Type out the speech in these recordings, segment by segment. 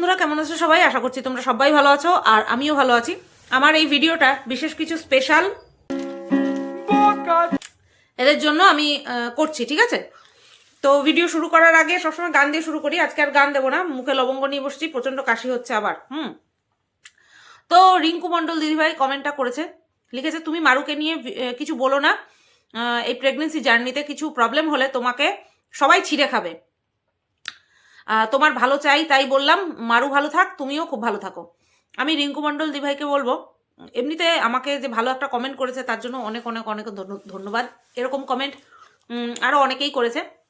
বন্ধুরা, কেমন আছো সবাই? আশা করছি তোমরা সবাই ভালো আছো, আর আমিও ভালো আছি। আমার এই ভিডিওটা বিশেষ কিছু স্পেশাল এদের জন্য আমি করছি, ঠিক আছে? তো ভিডিও শুরু করার আগে সবসময় গান দিয়ে শুরু করি। আজকে আর গান দেবো না, মুখে লবঙ্গ নিয়ে বসছি প্রচণ্ড কাশি হচ্ছে আবার, হুম? তো রিঙ্কু মণ্ডল দিদিভাই কমেন্টটা করেছে, লিখেছে, তুমি মারুকে নিয়ে কিছু বলো না এই প্রেগনেন্সি জার্নিতে কিছু প্রবলেম হলে তোমাকে সবাই ছিঁড়ে খাবে। তোমার ভালো চাই, তাই বললাম, মারু ভালো থাক, তুমিও খুব ভালো থাকো। আমি রিঙ্কু মণ্ডল দিভাইকে বলব, এমনিতে আমাকে যে ভালো একটা কমেন্ট করেছে, তার জন্য অনেক অনেক অনেক ধন্য- ধন্যবাদ। এরকম কমেন্ট আরও অনেকেই করেছে,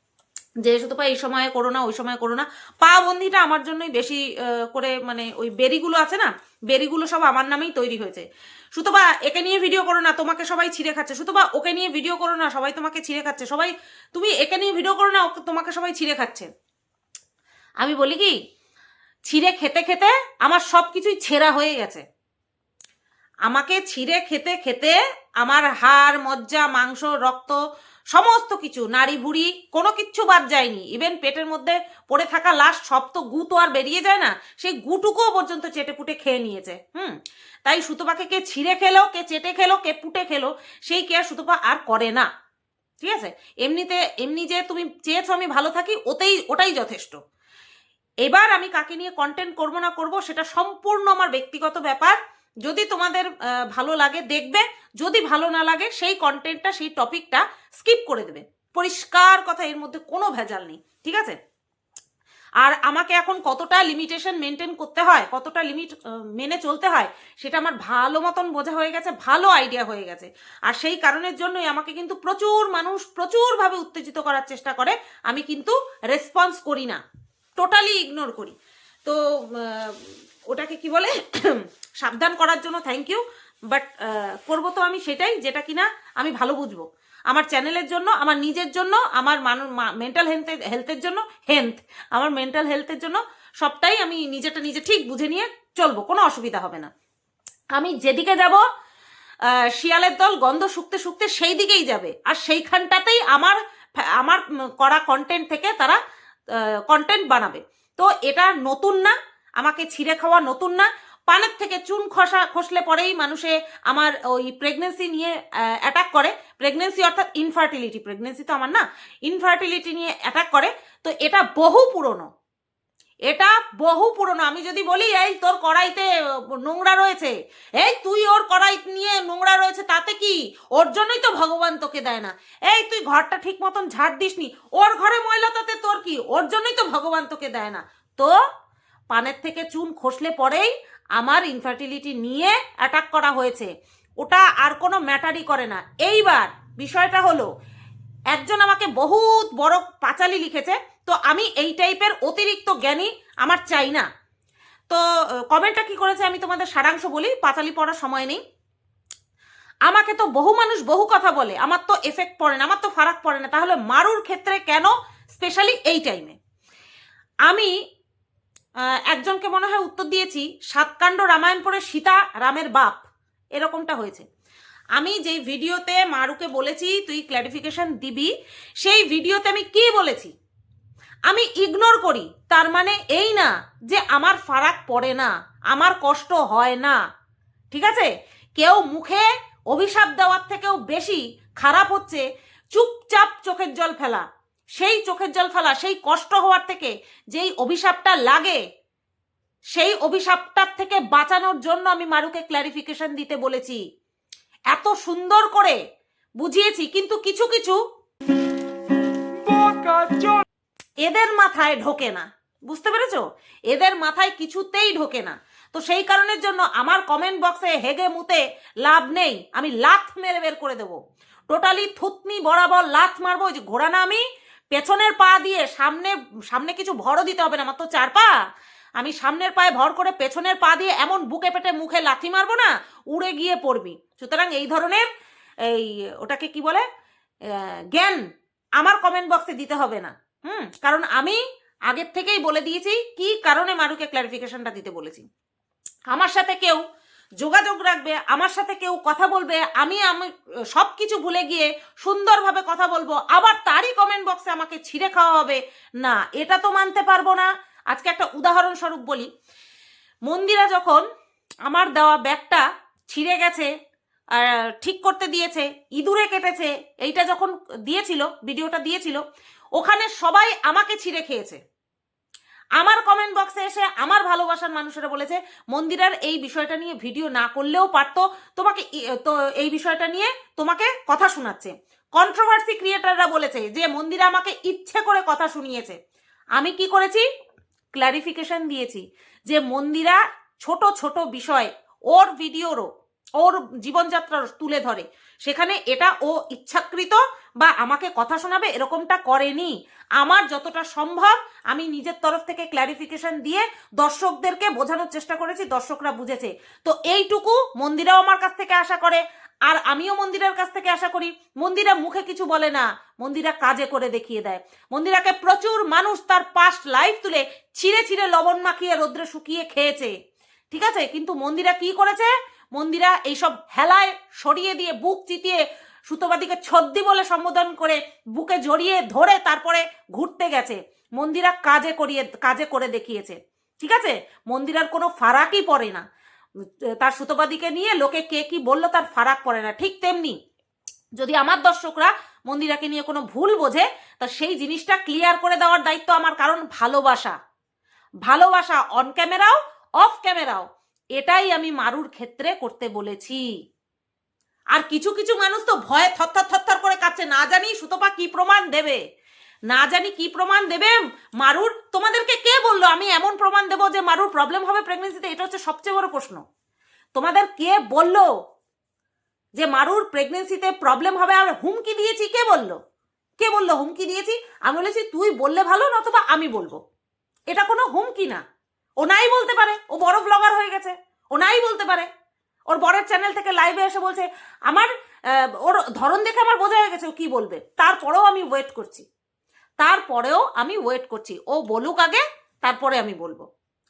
যে সুতপা এই সময়ে করো না, ওই সময় করো না। পা বন্দিটা আমার জন্যই বেশি করে মানে ওই বেরিগুলো আছে না, বেরিগুলো সব আমার নামেই তৈরি হয়েছে। সুতপা, একে নিয়ে ভিডিও করো না, তোমাকে সবাই ছিঁড়ে খাচ্ছে। সুতপা, ওকে নিয়ে ভিডিও করো না, সবাই তোমাকে ছিঁড়ে খাচ্ছে। সবাই, তুমি একে নিয়ে ভিডিও করো না তোমাকে সবাই ছিঁড়ে খাচ্ছে। আমি বলি কি, ছিঁড়ে খেতে খেতে আমার সব কিছুই ছেঁড়া হয়ে গেছে। আমাকে ছিঁড়ে খেতে খেতে আমার হাড়, মজ্জা, মাংস, রক্ত, সমস্ত কিছু, নাড়ি ভুড়ি, কোনো কিচ্ছু বাদ যায়নি। ইভেন পেটের মধ্যে পড়ে থাকা লাস্ট সব তো গু তো আর বেরিয়ে যায় না, সেই গুটুকুও পর্যন্ত চেটে পুটে খেয়ে নিয়েছে। হুম, তাই সুতপাকে কে ছিঁড়ে খেলো, কে চেটে খেলো, কে পুটে খেলো, সেই কেয়ার সুতপা আর করে না। ঠিক আছে? এমনিতে, এমনি যে তুমি চেয়েছো আমি ভালো থাকি, ওতেই, ওটাই যথেষ্ট। এবার আমি কাকে নিয়ে কন্টেন্ট করব না করব সেটা সম্পূর্ণ আমার ব্যক্তিগত ব্যাপার। যদি তোমাদের ভালো লাগে, দেখবে। যদি ভালো না লাগে, সেই কন্টেন্টটা সেই টপিকটা স্কিপ করে দেবে। পরিষ্কার কথা, এর মধ্যে কোনো ভেজাল নেই, ঠিক আছে? আর আমাকে এখন কতটা লিমিটেশন মেনটেন করতে হয়, কতটা লিমিট মেনে চলতে হয়, সেটা আমার ভালো মতন বোঝা হয়ে গেছে, ভালো আইডিয়া হয়ে গেছে। আর সেই কারণের জন্যই আমাকে কিন্তু প্রচুর মানুষ প্রচুরভাবে উত্তেজিত করার চেষ্টা করে। আমি কিন্তু রেসপন্স করি না। টোটালি ইগনোর করি। তো ওটাকে কি বলে? সাবধান করার জন্য থ্যাংক ইউ বাট করব তো আমি সেটাই, যেটা কিনা আমি ভালো বুঝব। আমার চ্যানেলের জন্য, আমার নিজের জন্য, আমার মানুষ মেন্টাল হেলথের হেলথের জন্য হেলথ আমার মেন্টাল হেলথের জন্য সবটাই আমি নিজেটা নিজে ঠিক বুঝে নিয়ে চলবো, কোনো অসুবিধা হবে না। আমি যেদিকে যাব শিয়ালের দল গন্ধ শুকতে শুকতে সেই দিকেই যাবে, আর সেইখানটাতেই আমার আমার করা কন্টেন্ট থেকে তারা কন্টেন্ট বানাবে। তো এটা নতুন না, আমাকে ছিঁড়ে খাওয়া নতুন না। পানের থেকে চুন খসা, খসলে পরেই মানুষে আমার ওই প্রেগনেন্সি নিয়ে অ্যাটাক করে। প্রেগনেন্সি অর্থাৎ ইনফার্টিলিটি প্রেগনেন্সি তো আমার না ইনফার্টিলিটি নিয়ে অ্যাটাক করে। তো এটা বহু পুরনো। এটা বহু পুরনো। আমি যদি বলি, এই তোর কড়াইতে নোংরা রয়েছে। এই তুই ওর কড়াই নিয়ে নোংরা রয়েছে, তাতে কি? ওর জন্যই তো ভগবান তোকে দেয় না। এই তুই ঘরটা ঠিক মতন ঝাড় দিসনি। ওর ঘরে ময়লা তাতে তোর কি? ওর জন্যই তো ভগবান তোকে দেয় না। তো, পানের থেকে চুন খসলে পরেই আমার ইনফার্টিলিটি নিয়ে অ্যাটাক করা হয়েছে। ওটা আর কোনো ম্যাটারই করে না। এইবার বিষয়টা হলো একজন আমাকে বহুত বড় পাঁচালি লিখেছে, তো আমি এই টাইপের অতিরিক্ত জ্ঞানী আমার চাই না। তো কমেন্টটা কি করেছে আমি তোমাদের সারাংশ বলি, পাঁচালি পড়ার সময় নেই। আমাকে তো বহু মানুষ বহু কথা বলে, আমার তো এফেক্ট পড়ে না, আমার তো ফারাক পড়ে না, তাহলে মারুর ক্ষেত্রে কেন স্পেশালি এই টাইমে আমি একজনকে মনে হয় উত্তর দিয়েছি, সাতকাণ্ড রামায়ণ পড়ে সীতা রামের বাপ, এরকমটা হয়েছে। আমি যেই ভিডিওতে মারুকে বলেছি, তুই ক্ল্যারিফিকেশন দিবি, সেই ভিডিওতে আমি কি বলেছি? আমি ইগনোর করি, তার মানে এই না যে আমার ফারাক পড়ে না, আমার কষ্ট হয় না। ঠিক আছে? কেউ মুখে অভিশাপ দেওয়ার থেকেও বেশি খারাপ হচ্ছে চুপচাপ চোখের জল ফেলা। সেই চোখের জল ফেলা, সেই কষ্ট হওয়ার থেকে যেই অভিশাপটা লাগে, সেই অভিশাপটার থেকে বাঁচানোর জন্য আমি মারুকে ক্ল্যারিফিকেশন দিতে বলেছি। এত সুন্দর করে বুঝিয়েছি কিন্তু কিছু কিছু এদের মাথায় ঢোকে না। বুঝতে পেরেছ? এদের মাথায় কিছুতেই ঢোকে না। তো সেই কারণের জন্য আমার কমেন্ট বক্সে হেগে মুতে লাভ নেই। আমি লাথ মেরে বের করে দেবো। টোটালি থুতনি বরাবর লাথ মারবো। ওই যে ঘোড়া না আমি পেছনের পা দিয়ে সামনে সামনে কিছু ভরও দিতে হবে না। আমার তো চার পা। আমি সামনের পায়ে ভর করে পেছনের পা দিয়ে এমন বুকে পেটে মুখে লাথি মারবো না, উড়ে গিয়ে পড়বি। সুতরাং এই ধরনের এই ওটাকে কি বলে? জ্ঞান আমার কমেন্ট বক্সে দিতে হবে না। হুম, কারণ আমি আগের থেকেই বলে দিয়েছি কি কারণে মারুকে ক্লারিফিকেশনটা দিতে বলেছি। আমার সাথে কেউ যোগাযোগ রাখবে, আমার সাথে কেউ কথা বলবে, আমি আমি সব কিছু ভুলে গিয়ে সুন্দরভাবে কথা বলব, আবার তারই কমেন্ট বক্সে আমাকে ছিঁড়ে খাওয়া হবে না, এটা তো মানতে পারব না। আজকে একটা উদাহরণস্বরূপ বলি। মন্দিরা যখন আমার দেওয়া ব্যাগটা ছিঁড়ে গেছে ঠিক করতে দিয়েছে, ইঁদুরে কেটেছে, এইটা যখন দিয়েছিল, ভিডিওটা দিয়েছিল, ওখানে সবাই আমাকে ছিঁড়ে খেয়েছে। আমার কমেন্ট বক্সে এসে আমার ভালোবাসার মানুষেরা বলেছে, মন্দিরার এই বিষয়টা নিয়ে ভিডিও না করলেও পারতো, তোমাকে তো এই বিষয়টা নিয়ে তোমাকে কথা শোনাচ্ছে। কন্ট্রোভার্সি ক্রিয়েটাররা বলেছে যে মন্দিরা আমাকে ইচ্ছে করে কথা শুনিয়েছে। আমি কি করেছি? ক্ল্যারিফিকেশন দিয়েছি যে মন্দিরা ছোট ছোট বিষয় ওর ভিডিওরও, ওর জীবনযাত্রা তুলে ধরে। সেখানে এটা ও ইচ্ছাকৃত বা আমাকে কথা শোনাবে এরকমটা করেনি। আমার যতটা সম্ভব আমি নিজের তরফ থেকে ক্ল্যারিফিকেশন দিয়ে দর্শকদেরকে বোঝানোর চেষ্টা করেছি, দর্শকরা বুঝেছে। তো এইটুকু মন্দিরাও আমার কাছ থেকে আশা করে। আর আমিও মন্দিরের কাছ থেকে আশা করি মন্দিরা মুখে কিছু বলে না, মন্দিরা কাজে করে দেখিয়ে দেয়। মন্দিরাকে প্রচুর মানুষ তার পাস্ট লাইফ তুলে ছিঁড়ে ছিঁড়ে লবণ মাখিয়ে রোদ্রে শুকিয়ে খেয়েছে। ঠিক আছে? কিন্তু মন্দিরা কি করেছে? মন্দিরা এইসব হেলায় সরিয়ে দিয়ে, বুক চিতিয়ে সুতোবাদীকে ছদ্দি বলে সম্বোধন করে বুকে জড়িয়ে ধরে তারপরে ঘুরতে গেছে। মন্দিরা কাজে করিয়ে, কাজে করে দেখিয়েছে। ঠিক আছে? মন্দিরার কোনো ফারাকই পড়ে না। তার সুতোবাদীকে নিয়ে লোকে কে কি বলল তার ফারাক পড়ে না। ঠিক তেমনি যদি আমার দর্শকরা মন্দিরাকে নিয়ে কোনো ভুল বোঝে, তা সেই জিনিসটা ক্লিয়ার করে দেওয়ার দায়িত্ব আমার, কারণ ভালোবাসা। ভালোবাসা অন ক্যামেরাও অফ ক্যামেরাও এটাই আমি মারুর ক্ষেত্রে করতে বলেছি। আর কিছু কিছু মানুষ তো ভয়ে থরথর থরথর করে কাচ্ছে না জানি সুতপা কি প্রমাণ দেবে। না জানি কি প্রমাণ দেবে। মারুর, তোমাদেরকে কে বলল? আমি এমন প্রমাণ দেবো যে মারুর প্রবলেম হবে প্রেগনেন্সিতে এটা হচ্ছে সবচেয়ে বড় প্রশ্ন। তোমাদের কে বলল যে মারুর প্রেগনেন্সিতে প্রবলেম হবে? আর হুমকি দিয়েছি, কে বলল? কে বলল হুমকি দিয়েছি? আমি বলেছি, তুই বললে ভালো, নতুবা আমি বলব। এটা কোনো হুমকি না। ও নাই বলতে পারে। ও বড় ব্লগার হয়ে গেছে। ও নাই বলতে পারে। ওর বরের চ্যানেল থেকে লাইভে এসে বলছে, আমার ওর ধরন দেখে আমার বোঝা হয়ে গেছে, ও কি বলবে? তারপরেও আমি ওয়েট করছি। তারপরেও আমি ওয়েট করছি। ও বলুক আগে, তারপরে আমি বলব।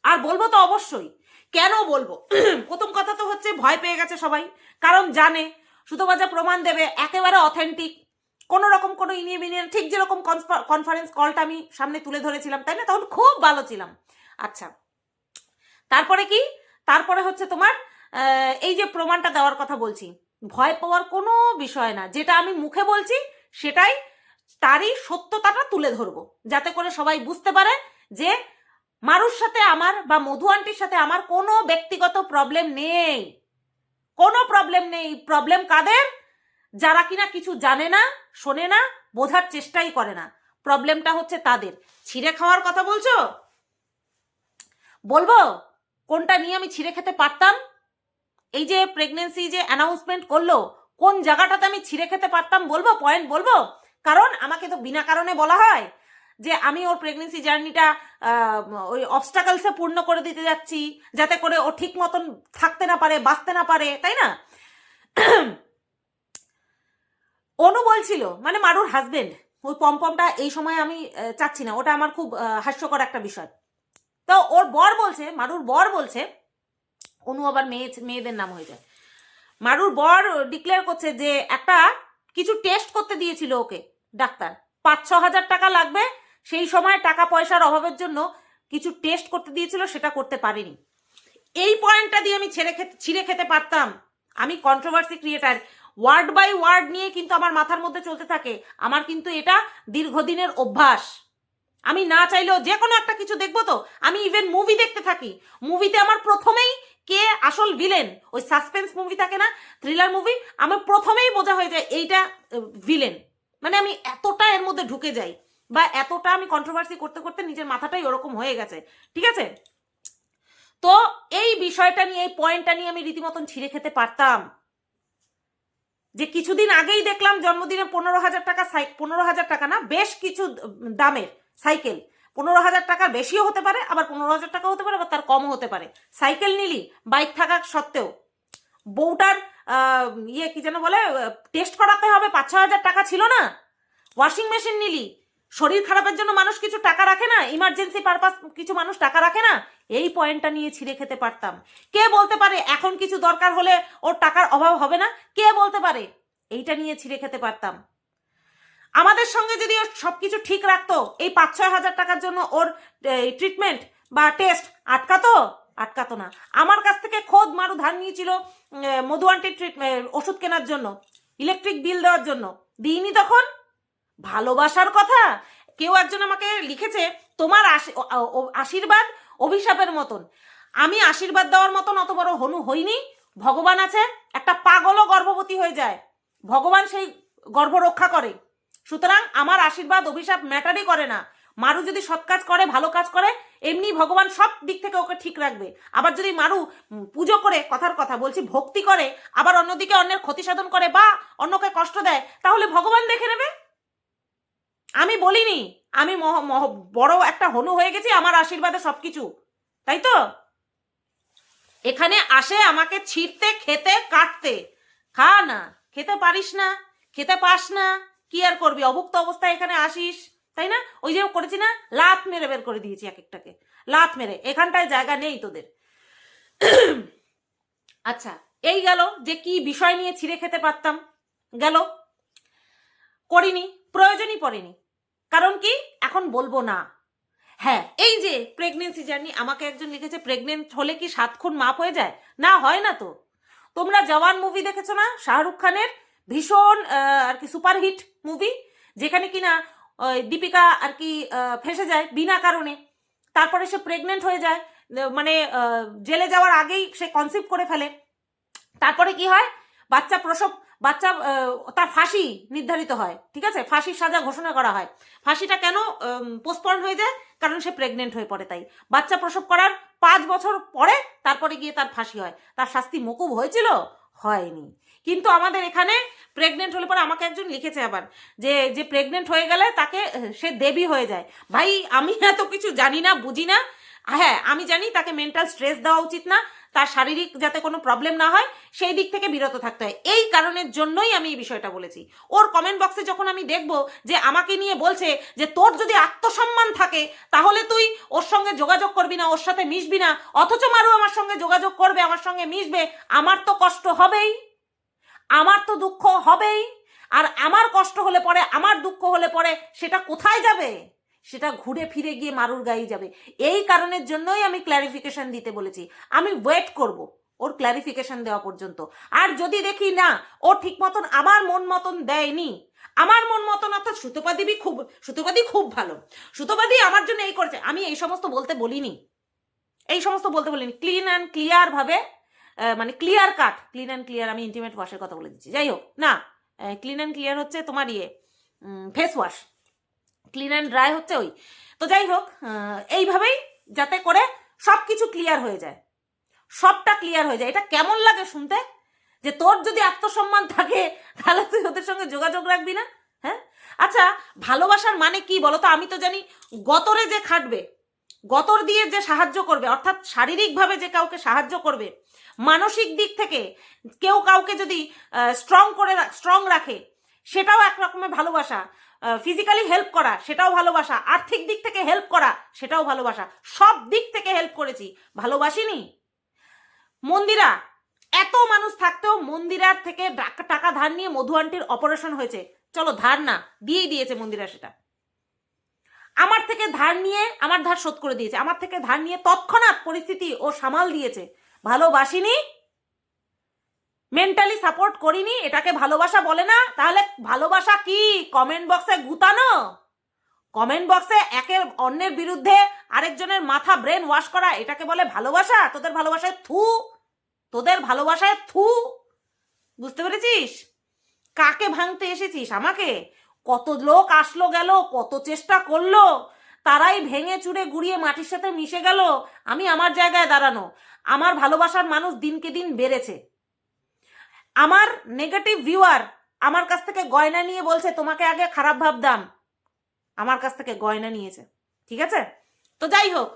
আর বলব তো অবশ্যই। কেন বলব? প্রথম কথা তো হচ্ছে ভয় পেয়ে গেছে সবাই। কারণ জানে, সুতোবাজা প্রমাণ দেবে, একেবারে অথেন্টিক কোনো রকম কোনো ইনিয়ে বিনিয়ে ঠিক যেরকম কনফারেন্স কলটা আমি সামনে তুলে ধরেছিলাম, তাই না? তখন খুব ভালো ছিলাম। আচ্ছা। তারপরে কি? তারপরে হচ্ছে তোমার এই যে প্রমাণটা দেওয়ার কথা বলছি। ভয় পাওয়ার কোনো বিষয় না। যেটা আমি মুখে বলছি, সেটাই তারই সত্যতাটা তুলে ধরবো। যাতে করে সবাই বুঝতে পারে যে মারুর সাথে আমার বা মধু আন্টির সাথে আমার কোনো ব্যক্তিগত প্রবলেম নেই। কোনো প্রবলেম নেই। প্রবলেম কাদের? যারা কিনা কিছু জানে না, শোনে না, বোঝার চেষ্টাই করে না। প্রবলেমটা হচ্ছে তাদের। ছিঁড়ে খাওয়ার কথা বলছো? বলব, কোনটা নিয়ে আমি ছিঁড়ে খেতে পারতাম? এই যে প্রেগনেন্সি যে অ্যানাউন্সমেন্ট করল, কোন জায়গাটাতে আমি ছিঁড়ে খেতে পারতাম বলব? পয়েন্ট বলব? কারণ আমাকে তো বিনা কারণে বলা হয় যে আমি ওর প্রেগনেন্সি জার্নিটা ওই অবস্টাকলসে পূর্ণ করে দিতে যাচ্ছি, যাতে করে ও ঠিক মতন থাকতে না পারে, বাঁচতে না পারে, তাই না? অনু বলছিল মানে মারুর হাজবেন্ড ওই পমপমটা এই সময় আমি চাচ্ছি না, ওটা আমার খুব হাস্যকর একটা বিষয়। তো ওর বর বলছে, মারুর বর বলছে, অনু আবার মেয়ে, মেয়েদের নাম হয়ে যায়। মারুর বর ডিক্লেয়ার করছে যে একটা কিছু টেস্ট করতে দিয়েছিল ওকে। ডাক্তার পাঁচ ছ হাজার টাকা লাগবে। সেই সময় টাকা পয়সার অভাবের জন্য কিছু টেস্ট করতে দিয়েছিল, সেটা করতে পারিনি। এই পয়েন্টটা দিয়ে আমি ছেড়ে খেতে, ছিঁড়ে খেতে পারতাম। আমি controversy creator word by word নিয়ে কিন্তু আমার মাথার মধ্যে চলতে থাকে। আমার কিন্তু এটা দীর্ঘদিনের অভ্যাস। আমি না চাইলেও যে কোনো একটা কিছু দেখব তো। আমি ইভেন মুভি দেখতে থাকি। মুভিতে আমার প্রথমেই কে আসল ভিলেন ওই সাসপেন্স মুভি থাকে না? থ্রিলার মুভি আমার প্রথমেই বোঝা হয়ে যায় এইটা ভিলেন মানে আমি এতটা এর মধ্যে ঢুকে যাই বা এতটা আমি কন্ট্রোভার্সি করতে করতে নিজের মাথাটাই ওরকম হয়ে গেছে, ঠিক আছে? তো এই বিষয়টা নিয়ে, এই পয়েন্টটা নিয়ে আমি রীতিমতন ছিঁড়ে খেতে পারতাম। যে কিছুদিন আগেই দেখলাম জন্মদিনে পনেরো হাজার টাকা পনেরো হাজার টাকা না, বেশ কিছু দামের সাইকেল। পনেরো হাজার টাকার বেশিও হতে পারে, আবার পনেরো হাজার টাকা হতে পারে, আবার তার কমও হতে পারে। সাইকেল নিলি, বাইক থাকা সত্ত্বেও। বউটার ইয়ে কি যেন বলে টেস্ট করাতে হবে পাঁচ ছ হাজার টাকা ছিল না। ওয়াশিং মেশিন নিলি, শরীর খারাপের জন্য মানুষ কিছু টাকা রাখে না ইমার্জেন্সি পারপাস কিছু মানুষ টাকা রাখে না, এই পয়েন্টটা নিয়ে ছিঁড়ে খেতে পারতাম। কে বলতে পারে এখন কিছু দরকার হলে ওর টাকার অভাব হবে না? কে বলতে পারে? এইটা নিয়ে ছিঁড়ে খেতে পারতাম। আমাদের সঙ্গে যদি ও সবকিছু ঠিক রাখতো, এই পাঁচ ছয় হাজার টাকার জন্য ওর ট্রিটমেন্ট বা টেস্ট আটকাতো? আটকাতো না। আমার কাছ থেকে খোদ মারু ধার নিয়েছিল মধু আন্টির ওষুধ কেনার জন্য ইলেকট্রিক বিল দেওয়ার জন্য। দিইনি তখন? ভালোবাসার কথা? কেউ একজন আমাকে লিখেছে, তোমার আশীর্বাদ অভিশাপের মতন। আমি আশীর্বাদ দেওয়ার মতন অত বড় হনু হইনি। ভগবান আছে, একটা পাগলও গর্ভবতী হয়ে যায়। ভগবান সেই গর্ভ রক্ষা করে। সুতরাং আমার আশীর্বাদ অভিশাপ ম্যাটারই করে না। মারু যদি সৎ কাজ করে, ভালো কাজ করে, এমনি ভগবান সব দিক থেকে ওকে ঠিক রাখবে। আবার যদি মারু পুজো করে, কথার কথা বলছি, ভক্তি করে, আবার অন্যদিকে অন্যের ক্ষতি সাধন করে বা অন্যকে কষ্ট দেয়, তাহলে ভগবান দেখে নেবে? আমি বলিনি, আমি বড় একটা হনু হয়ে গেছি, আমার আশীর্বাদে সবকিছু। তাই তো? এখানে আসে আমাকে ছিঁড়তে, খেতে, কাটতে। খা না, খেতে পারিস না, খেতে পাস না, কি আর করবি? অভুক্ত অবস্থায় এখানে আসিস। তাই না? ওই যে করেছি না লাত মেরে বের করে দিয়েছি এক একটাকে লাত মেরে। এখানটায় জায়গা নেই তোদের। আচ্ছা এই গেল যে কি বিষয় নিয়ে ছিঁড়ে খেতে পারতাম। গেল। করিনি, প্রয়োজনই পড়েনি। কারণ কি? এখন বলব না। হ্যাঁ এই যে প্রেগনেন্সি জার্নি আমাকে একজন লিখেছে প্রেগনেন্ট হলে কি সাত খুন মাপ হয়ে যায়? না, হয় না তো। তোমরা জওয়ান মুভি দেখেছ না? শাহরুখ খানের ভীষণ আর কি সুপারহিট মুভি যেখানে কিনা ওই দীপিকা আর কি ফেসে যায় বিনা কারণে। তারপরে সে প্রেগনেন্ট হয়ে যায় মানে জেলে যাওয়ার আগেই সে কনসিভ করে ফেলে। তারপরে কি হয়? বাচ্চা প্রসব, বাচ্চা তার ফাঁসি নির্ধারিত হয়, ঠিক আছে? ফাঁসির সাজা ঘোষণা করা হয়। ফাঁসিটা কেন পোস্টপন হয়ে যায়? কারণ সে প্রেগনেন্ট হয়ে পড়ে তাই। বাচ্চা প্রসব করার পাঁচ বছর পরে তারপরে গিয়ে তার ফাঁসি হয়। তার শাস্তি মকুব হয়েছিল? হয়নি। কিন্তু আমাদের এখানে প্রেগনেন্ট হলে পরে আমাকে একজন লিখেছে আবার যে যে প্রেগনেন্ট হয়ে গেলে তাকে, সে দেবী হয়ে যায়। ভাই, আমি এত কিছু জানি না, বুঝি না। হ্যাঁ আমি জানি তাকে মেন্টাল স্ট্রেস দেওয়া উচিত না, তার শারীরিক যাতে কোনো প্রবলেম না হয়, সেই দিক থেকে বিরত থাকতে হয়। এই কারণের জন্যই আমি এই বিষয়টা বলেছি। ওর কমেন্ট বক্সে যখন আমি দেখব যে, আমাকে নিয়ে বলছে যে, তোর যদি আত্মসম্মান থাকে, তাহলে তুই ওর সঙ্গে যোগাযোগ করবি না, ওর সাথে মিশবি না, অথচ মারু আমার সঙ্গে যোগাযোগ করবে, আমার সঙ্গে মিশবে, আমার তো কষ্ট হবেই। আমার তো দুঃখ হবেই। আর আমার কষ্ট হলে পরে, আমার দুঃখ হলে পরে সেটা কোথায় যাবে? সেটা ঘুরে ফিরে গিয়ে মারুর গায়ে যাবে। এই কারণের জন্যই আমি ক্ল্যারিফিকেশন দিতে বলেছি। আমি ওয়েট করব ওর ক্ল্যারিফিকেশন দেওয়া পর্যন্ত। আর যদি দেখি না, ও ঠিক মতন আমার মন মতন দেয়নি, আমার মন মতন অর্থাৎ সুতোপাদিবি খুব সুতোপাদি খুব ভালো। সুতোপাদি আমার জন্য এই করেছে। আমি এই সমস্ত বলতে বলিনি। এই সমস্ত বলতে বলিনি। ক্লিন অ্যান্ড ক্লিয়ার ভাবে মানে clear cut clean and clear আমি ইন্টিমেট ওয়াশের কথা বলে দিচ্ছি। যাই হোক, না ক্লিন অ্যান্ড ক্লিয়ার হচ্ছে তোমার ইয়ে face wash clean and dry হচ্ছে ওই। তো যাই হোক এইভাবেই যাতে করে সব কিছু ক্লিয়ার হয়ে যায়। সবটা ক্লিয়ার হয়ে যায়। এটা কেমন লাগে শুনতে? যে তোর যদি আত্মসম্মান থাকে, তাহলে তুই ওদের সঙ্গে যোগাযোগ রাখবি না? হ্যাঁ? আচ্ছা ভালোবাসার মানে কি বলতো? আমি তো জানি গতরে যে খাটবে, গতর দিয়ে যে সাহায্য করবে, অর্থাৎ শারীরিকভাবে যে কাউকে সাহায্য করবে মানসিক দিক থেকে কেউ কাউকে যদি স্ট্রং করে স্ট্রং রাখে, সেটাও এক রকমের ভালোবাসা। ফিজিক্যালি হেল্প করা, সেটাও ভালোবাসা। আর্থিক দিক থেকে হেল্প করা, সেটাও ভালোবাসা। সব দিক থেকে হেল্প করেছি। ভালোবাসিনি? মন্দিরা, এত মানুষ থাকতেও মন্দিরার থেকে টাকা ধার নিয়ে মধু আন্টির অপারেশন হয়েছে। চলো ধার না, দিয়েই দিয়েছে মন্দিরা সেটা। আমার থেকে ধার নিয়ে, আমার ধার শোধ করে দিয়েছে। আমার থেকে ধার নিয়ে তৎক্ষণাৎ পরিস্থিতি ও সামাল দিয়েছে। ভালোবাসিনি? মেন্টালি সাপোর্ট করিনি, এটাকে ভালোবাসা বলে না। তাহলে ভালোবাসা কি? কমেন্ট বক্সে গুতানো। কমেন্ট বক্সে একের অন্যের বিরুদ্ধে আরেকজনের মাথা ব্রেন ওয়াশ করা, এটাকে বলে ভালোবাসা। তোদের ভালোবাসায় থু। তোদের ভালোবাসায় থু। বুঝতে পেরেছিস? কাকে ভাঙতে এসেছিস আমাকে? কত লোক আসলো গেল, কত চেষ্টা করল তারাই ভেঙে চুরে গুড়িয়ে মাটির সাথে মিশে গেল, আমি আমার জায়গায় দাঁড়ানো। আমার ভালোবাসার মানুষ দিনকে দিন বেড়েছে। আমার নেগেটিভ ভিউয়ার আমার কাছ থেকে গয়না নিয়ে বলছে, তোমাকে আগে খারাপ ভাবতাম আমার কাছ থেকে গয়না নিয়েছে। ঠিক আছে? তো যাই হোক,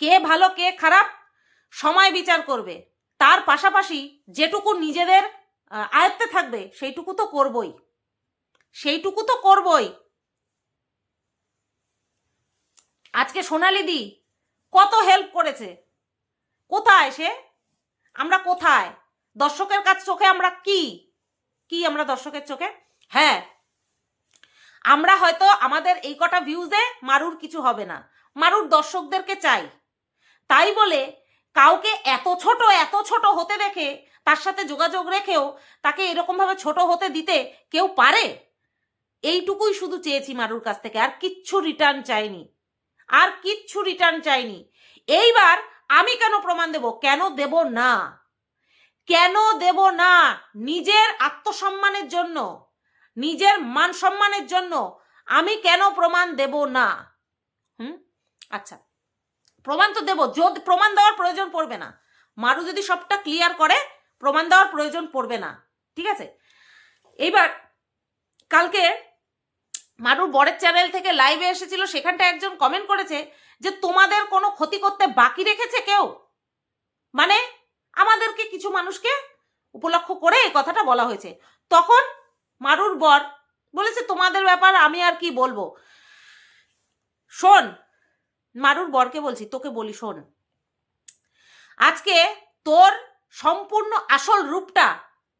কে ভালো, কে খারাপ, সময় বিচার করবে। তার পাশাপাশি যেটুকু নিজেদের আয়ত্তে থাকবে, সেইটুকু তো করবই। সেইটুকু তো করবই। আজকে সোনালি দি কত হেল্প করেছে। কোথায় সে? আমরা কোথায়? দর্শকের কাছ চোখে আমরা কি? কি আমরা দর্শকের চোখে? হ্যাঁ আমরা হয়তো আমাদের এই কটা ভিউজে মারুর কিছু হবে না। মারুর দর্শকদেরকে চাই। তাই বলে কাউকে এত ছোট এত ছোট হতে দেখে, তার সাথে যোগাযোগ রেখেও তাকে এরকমভাবে ছোট হতে দিতে কেউ পারে? এইটুকুই শুধু চেয়েছি মারুর কাছ থেকে, আর কিচ্ছু রিটার্ন চাইনি। আর কিচ্ছু রিটার্ন চাইনি। এইবার আমি কেন প্রমাণ দেব? কেন দেব না? কেন দেব না? নিজের আত্মসম্মানের জন্য, নিজের মান সম্মানের জন্য আমি কেন প্রমাণ দেব না? হুম? আচ্ছা প্রমাণ তো দেব। যদি প্রমাণ দেওয়ার প্রয়োজন পড়বে না। মারু যদি সবটা ক্লিয়ার করে, প্রমাণ দেওয়ার প্রয়োজন পড়বে না। ঠিক আছে? এইবার কালকে মারুর বরের চ্যানেল থেকে লাইভে এসেছিল সেখানটা একজন কমেন্ট করেছে যে, তোমাদের কোনো ক্ষতি করতে বাকি রেখেছে কেউ? মানে আমাদেরকে কিছু মানুষকে উপলক্ষ করে এই কথাটা বলা হয়েছে। তখন মারুর বর বলেছে, তোমাদের ব্যাপার আমি আর কি বলব? শোন, মারুর বরকে বলছি, তোকে বলি, শোন। আজকে তোর সম্পূর্ণ আসল রূপটা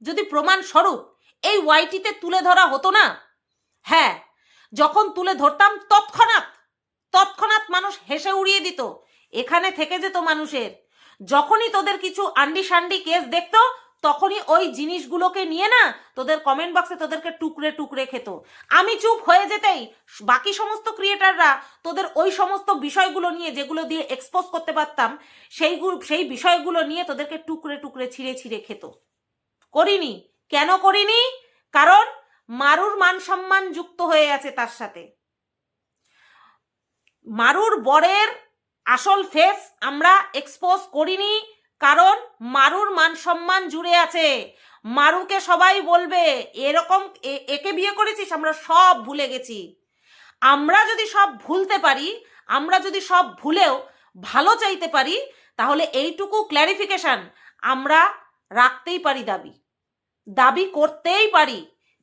যদি প্রমাণ স্বরূপ এই ওয়াইটিতে তুলে ধরা হতো না হ্যাঁ যখন তুলে ধরতাম, তৎক্ষণাৎ তৎক্ষণাৎ মানুষ হেসে উড়িয়ে দিত, এখানে থেকে যেত মানুষের। যখনই তোদের কিছু আন্ডি সান্ডি কেস দেখতো, তখনই ওই জিনিসগুলোকে নিয়ে না, তোদের কমেন্ট বক্সে তোদেরকে টুকরে টুকরে খেত। আমি চুপ হয়ে যেতেই, বাকি সমস্ত ক্রিয়েটাররা তোদের ওই সমস্ত বিষয়গুলো নিয়ে যেগুলো দিয়ে এক্সপোজ করতে পারতাম সেইগুলো সেই বিষয়গুলো নিয়ে তোদেরকে টুকরে টুকরে ছিঁড়ে ছিঁড়ে খেত। করিনি। কেন করিনি? কারণ মারুর মান সম্মান যুক্ত হয়ে আছে তার সাথে। মারুর বরের আসল ফেস আমরা এক্সপোজ করিনি, কারণ মারুর মান সম্মান জুড়ে আছে। মারুকে সবাই বলবে, এরকম একে বিয়ে করেছিস? আমরা সব ভুলে গেছি। আমরা যদি সব ভুলতে পারি, আমরা যদি সব ভুলেও ভালো চাইতে পারি, তাহলে এইটুকু ক্ল্যারিফিকেশান আমরা রাখতেই পারি দাবি। দাবি করতেই পারি।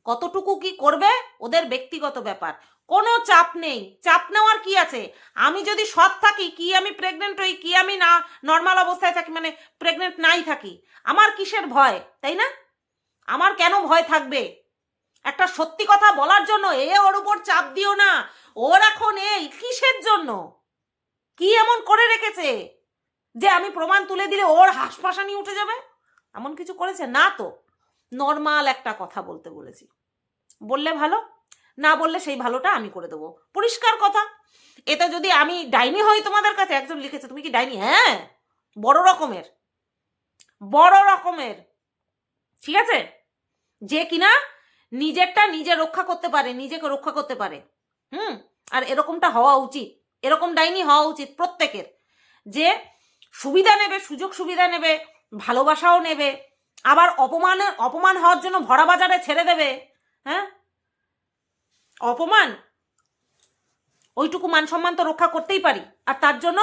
কতটুকু কি করবে? ওদের ব্যক্তিগত ব্যাপার। কোনো চাপ নেই। চাপ নেওয়ার কি আছে? আমি যদি সৎ থাকি, কি আমি প্রেগনেন্ট হই, কি আমি না নর্মাল অবস্থায় থাকি মানে প্রেগনেন্ট নাই থাকি, আমার কিসের ভয়, তাই না? আমার কেন ভয় থাকবে? একটা সত্যি কথা বলার জন্য এ ওর উপর চাপ দিও না। ওর এখন এই কিসের জন্য? কি এমন করে রেখেছে? যে আমি প্রমাণ তুলে দিলে ওর হাসপাসানি উঠে যাবে? এমন কিছু করেছে? না তো। নর্মাল একটা কথা বলতে বলেছি। বললে ভালো, না বললে সেই ভালোটা আমি করে দেবো। পরিষ্কার কথা। এটা যদি আমি ডাইনি হই তোমাদের কাছে, একজন লিখেছে, তুমি কি ডাইনি? হ্যাঁ বড় রকমের বড় রকমের। ঠিক আছে? যে কিনা নিজেরটা নিজে রক্ষা করতে পারে, নিজেকে রক্ষা করতে পারে। হুম? আর এরকমটা হওয়া উচিত। এরকম ডাইনি হওয়া উচিত প্রত্যেকের। যে সুবিধা নেবে, সুযোগ সুবিধা নেবে, ভালোবাসাও নেবে, আবার অপমানের অপমান হওয়ার জন্য ভরা বাজারে ছেড়ে দেবে হ্যাঁ? অপমান? ওইটুকু মান সম্মান তো রক্ষা করতেই পারি। আর তার জন্য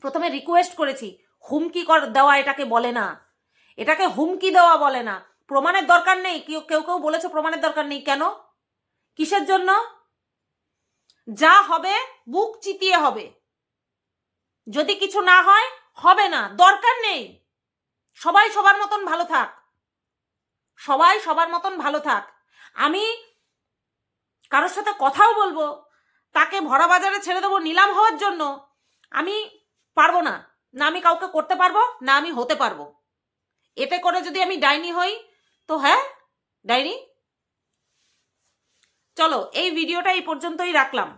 প্রথমে রিকোয়েস্ট করেছি। হুমকি কর দেওয়া এটাকে বলে না। এটাকে হুমকি দেওয়া বলে না। প্রমাণের দরকার নেই। কেউ কেউ কেউ বলেছে প্রমাণের দরকার নেই। কেন? কিসের জন্য? যা হবে, বুক চিতিয়ে হবে। যদি কিছু না হয়, হবে না। দরকার নেই। সবাই সবার মতন ভালো থাক। সবাই সবার মতন ভালো থাক। আমি কারোর সাথে কথাও বলব, তাকে ভরা বাজারে ছেড়ে দেবো নিলাম হওয়ার জন্য, আমি পারব না। না আমি কাউকে করতে পারব, না আমি হতে পারব। এতে করে যদি আমি ডাইনি হই, তো হ্যাঁ ডাইনি? চলো, এই ভিডিওটা এই পর্যন্তই রাখলাম।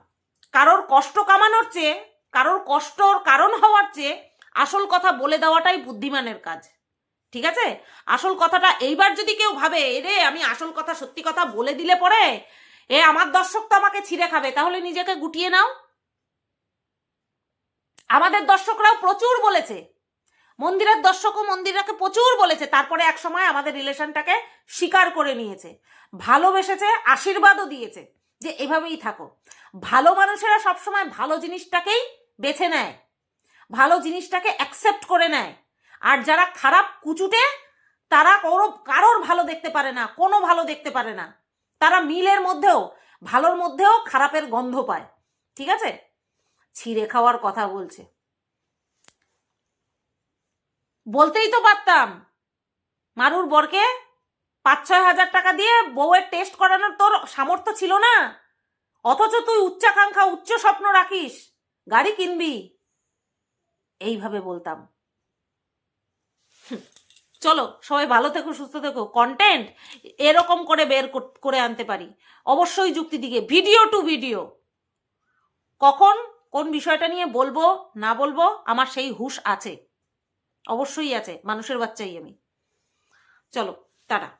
কারোর কষ্ট কামানোর চেয়ে, কারোর কষ্টর কারণ হওয়ার চেয়ে, আসল কথা বলে দেওয়াটাই বুদ্ধিমানের কাজ। ঠিক আছে? আসল কথাটা এইবার যদি কেউ ভাবে এরে আমি আসল কথা সত্যি কথা বলে দিলে পরে? এ, আমার দর্শক তো আমাকে ছিঁড়ে খাবে, তাহলে নিজেকে গুটিয়ে নাও। আমাদের দর্শকরাও প্রচুর বলেছে। মন্দিরের দর্শকও মন্দিরাকে প্রচুর বলেছে, তারপরে এক সময় আমাদের রিলেশনটাকে স্বীকার করে নিয়েছে। ভালোবেসেছে, আশীর্বাদও দিয়েছে যে এভাবেই থাকো। ভালো মানুষেরা সবসময় ভালো জিনিসটাকেই বেছে নেয়। ভালো জিনিসটাকে অ্যাকসেপ্ট করে নেয়। আর যারা খারাপ কুচুটে, তারা কারও কারোর ভালো দেখতে পারে না, কোনো ভালো দেখতে পারে না। তারা মিলের মধ্যেও, ভালোর মধ্যেও খারাপের গন্ধ পায়। ঠিক আছে? ছিঁড়ে খাওয়ার কথা বলছে। বলতেই তো পারতাম, মারুর বরকে পাঁচ ছয় হাজার টাকা দিয়ে বউয়ের টেস্ট করানোর তোর সামর্থ্য ছিল না। অথচ তুই উচ্চাকাঙ্ক্ষা, উচ্চ স্বপ্ন রাখিস, গাড়ি কিনবি। এইভাবে বলতাম। চলো, সবাই ভালো থেকো, সুস্থ থেকো। কন্টেন্ট এরকম করে বের করে আনতে পারি। অবশ্যই যুক্তি দিকে। ভিডিও টু ভিডিও কখন, কোন বিষয়টা নিয়ে বলব, না বলব, আমার সেই হুশ আছে। অবশ্যই আছে, মানুষের বাচ্চাই আমি। চলো, টাটা।